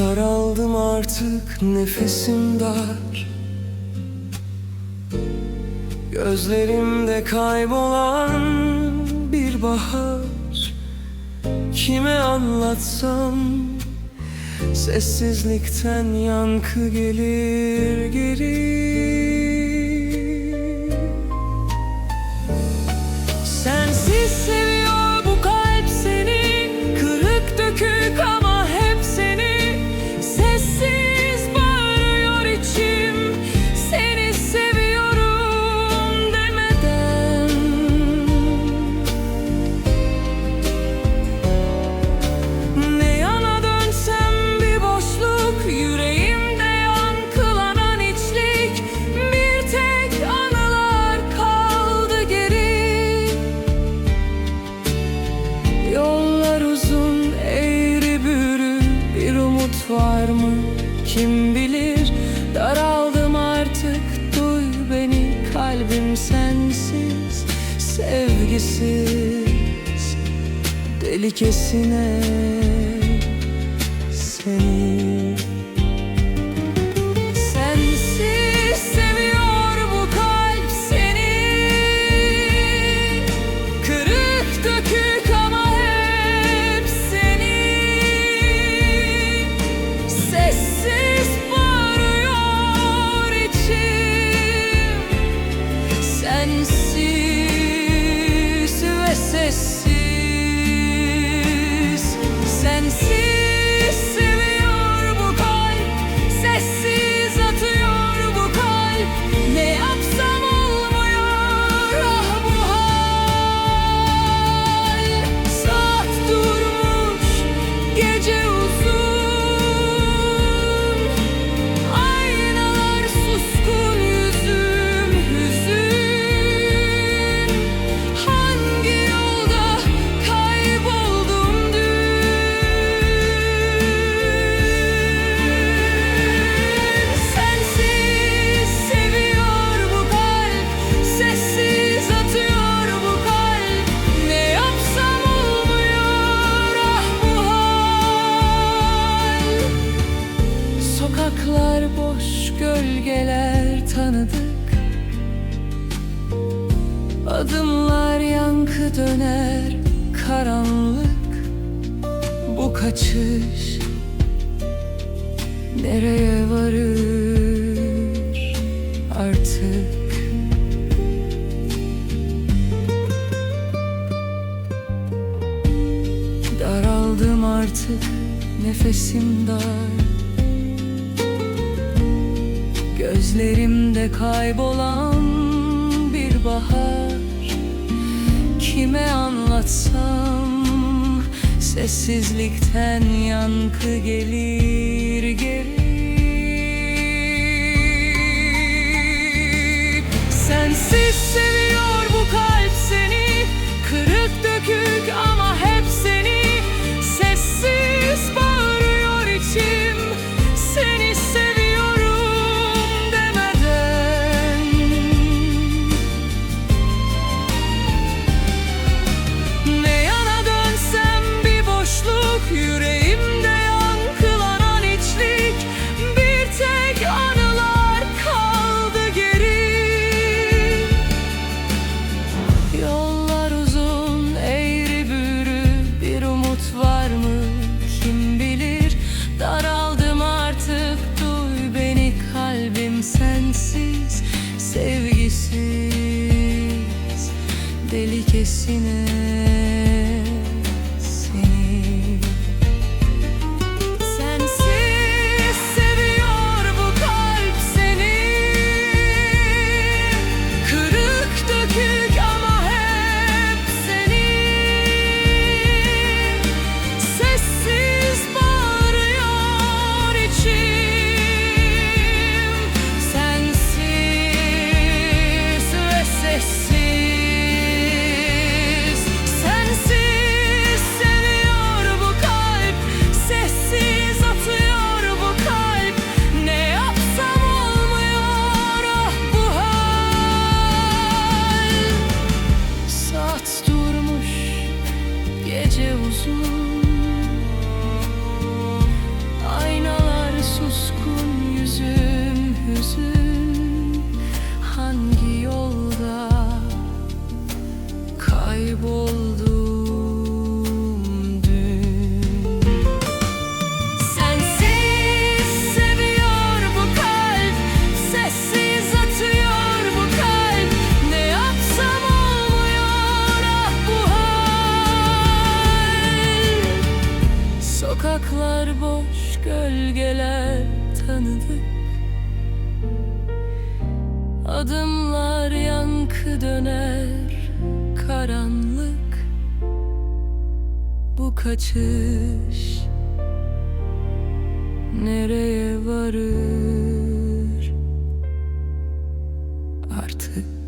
Daraldım artık nefesim dar. Gözlerimde kaybolan bir bahar. Kime anlatsam? Sessizlikten yankı gelir geri var mı? Kim bilir? Daraldım artık. Duy beni kalbim sensiz Sevgisiz. Delikesine seni. Sokaklar boş gölgeler tanıdık. Adımlar yankı döner karanlık. Bu kaçış nereye varır artık? Daraldım artık nefesim dar. Gözlerimde kaybolan bir bahar. Kime anlatsam sessizlikten yankı gelir geri gölgeler tanıdık. Adımlar yankı döner karanlık. Bu kaçış nereye varır artık